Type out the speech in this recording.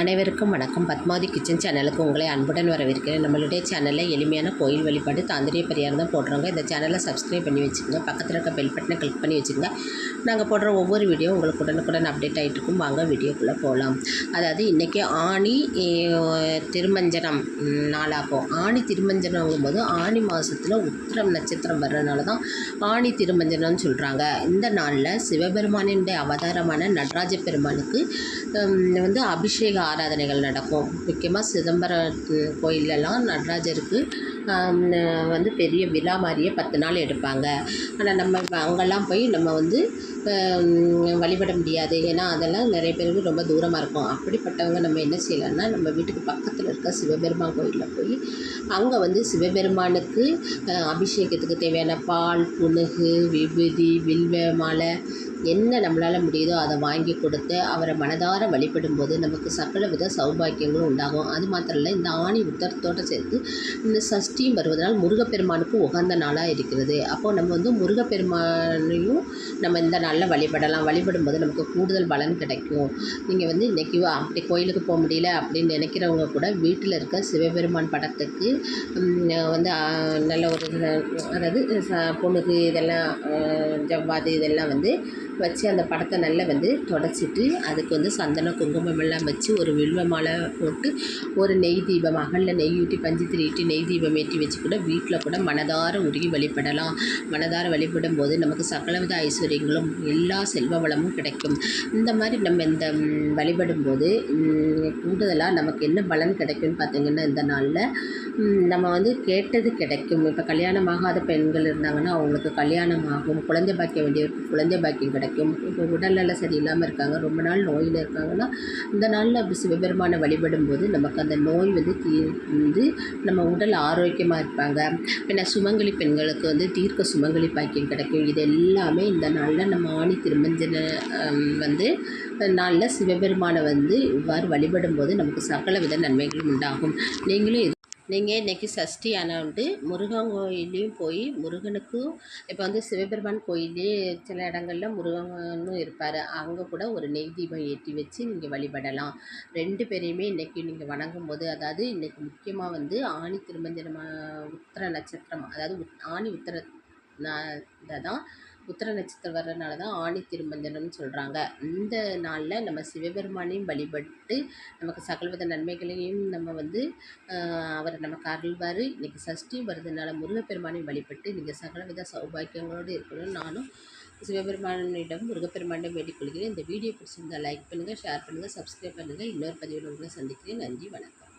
அனைவருக்கும் வணக்கம். பத்மாவதி கிச்சன் சேனலுக்கு உங்களை அன்புடன் வரவேற்கிறேன். நம்மளுடைய சேனலில் எளிமையான கோயில் வழிபாடு தாந்திரிய பெரியார் தான் போடுறாங்க இந்த சேனலை சப்ஸ்கிரைப் பண்ணி வச்சுக்கோங்க. பக்கத்தில் இருக்க பெல் பட்டனை கிளிக் பண்ணி வச்சுக்கோங்க. நாங்கள் போடுற ஒவ்வொரு வீடியோ உங்களுக்கு உடனுக்குடன் அப்டேட் ஆகிட்டு இருக்கும் வாங்க வீடியோக்குள்ளே போகலாம். அதாவது இன்றைக்கி ஆணி திருமஞ்சனம் நாளாகும் ஆணி திருமஞ்சனங்கும் போது ஆணி மாதத்தில் உத்திரம் நட்சத்திரம் வர்றதுனால தான் ஆணி திருமஞ்சனம்னு சொல்கிறாங்க இந்த நாளில் சிவபெருமானினுடைய அவதாரமான நடராஜ பெருமானுக்கு வந்து அபிஷேக ஆராதனைகள் நடக்கும். முக்கியமாக சிதம்பரம் ம், கோயிலெல்லாம் நடராஜருக்கு வந்து பெரிய விழா மாதிரியே பத்து நாள் எடுப்பாங்க. ஆனால் நம்ம அங்கெல்லாம் போய் நம்ம வந்து வழிபட முடியாது. ஏன்னா அதெல்லாம் நிறைய பேருக்கு ரொம்ப தூரமாக இருக்கும். அப்படிப்பட்டவங்க நம்ம என்ன செய்யலாம்னா நம்ம வீட்டுக்கு பக்கத்தில் இருக்க சிவபெருமான் கோயிலில் போய் அங்கே வந்து சிவபெருமானுக்கு அபிஷேகத்துக்கு தேவையான பால் புனுகு விபூதி வில்வ மாலை என்ன நம்மளால் முடியுதோ அதை வாங்கி கொடுத்து அவரை மனதார வழிபடும்போது நமக்கு சகல வித சௌபாக்கியங்களும் உண்டாகும். அது மாத்திரம் இல்லை இந்த ஆணி உத்தரத்தோடு சேர்த்து இந்த சஷ்டியும் வருவதனால் முருகப்பெருமானுக்கு உகந்த நாளாக இருக்கிறது. அப்போது நம்ம வந்து முருகப்பெருமானையும் நம்ம இந்த நாளில் வழிபடலாம். வழிபடும்போது நமக்கு கூடுதல் பலன் கிடைக்கும். நீங்கள் வந்து இன்றைக்கி அப்படி கோயிலுக்கு போக முடியல அப்படின்னு நினைக்கிறவங்க கூட வீட்டில் இருக்க சிவபெருமான் படத்துக்கு வந்து நல்ல ஒரு அதாவது ச- பொண்ணுக்கு இதெல்லாம் ஜவ்வாது இதெல்லாம் வந்து வச்சு அந்த படத்தை நல்லா வந்து தொடச்சிட்டு அதுக்கு வந்து சந்தன குங்குமம் எல்லாம் வச்சு ஒரு வில்வ மாலை போட்டு ஒரு நெய் தீபம் அகலில் நெய் ஊட்டி பஞ்சு திரியிட்டு நெய் தீபம் ஏற்றி வச்சு கூட வீட்டில் கூட மனதார உருகி வழிபடலாம். மனதார வழிபடும் போது நமக்கு சகலவித ஐஸ்வர்யங்களும் எல்லா செல்வ வளமும் கிடைக்கும். இந்த மாதிரி நம்ம இந்த வழிபடும் போது கூடுதலாக நமக்கு என்ன பலன் கிடைக்கும்னு பார்த்தீங்கன்னா இந்த நாளில் நம்ம வந்து கேட்டது கிடைக்கும். இப்போ கல்யாணம் ஆகாத பெண்கள் இருந்தாங்கன்னா அவங்களுக்கு கல்யாணம் ஆகும் குழந்தை பாக்கியம் வேண்டியவருக்கு குழந்தை பாக்கியம் கிடைக்கும். இப்போ உடல்நல சரியில்லாமல் இருக்காங்க ரொம்ப நாள் நோயில் இருக்காங்கன்னா இந்த நாளில் சிவபெருமானை வழிபடும் போது நமக்கு அந்த நோய் வந்து தீர்ந்து நம்ம உடல் ஆரோக்கியமாக இருப்பாங்க. பின்ன சுமங்கலி பெண்களுக்கு வந்து தீர்க்க சுமங்கலி பாக்கியம் கிடைக்கும். இது எல்லாமே இந்த நாளில் நம்ம ஆணி திருமஞ்சன வந்து நாளில் சிவபெருமானை வந்து இவ்வாறு வழிபடும் போது நமக்கு சகல வித நன்மைகளும் உண்டாகும். நீங்களும் நீங்கள் இன்றைக்கி சஷ்டி ஆனவுண்டு முருகன் கோயிலையும் போய் முருகனுக்கும் இப்போ வந்து சிவபெருமான் கோயிலே சில இடங்கள்ல முருகனும் இருப்பார். அங்கே கூட ஒரு நெய் தீபம் ஏற்றி வச்சு நீங்கள் வழிபடலாம். ரெண்டு பேரையுமே இன்றைக்கி நீங்கள் வணங்கும் போது அதாவது இன்றைக்கி முக்கியமாக வந்து ஆணி திருமஞ்சன உத்திர நட்சத்திரம் அதாவது உத்- ஆணி உத்திர தான் உத்திர நட்சத்திரம் வர்றதுனால தான் ஆணி திருமஞ்சனம்னு சொல்கிறாங்க இந்த நாளில் நம்ம சிவபெருமானையும் வழிபட்டு நமக்கு சகலவித நன்மைகளையும் நம்ம வந்து அவர் நமக்கு அருள்வார் இன்றைக்கி சஷ்டியும் வருதுனால முருகப்பெருமானையும் வழிபட்டு நீங்கள் சகலவித சௌபாக்கியங்களோடு இருக்கணும்னு நானும் சிவபெருமானிடம் முருகப்பெருமானிடம் வேண்டிக் இந்த வீடியோ பிடிச்சிருந்தால் லைக் பண்ணுங்கள் ஷேர் பண்ணுங்கள் சப்ஸ்கிரைப் பண்ணுங்கள் இன்னொரு பதிவில் உங்களை சந்திக்கிறேன். நன்றி வணக்கம்.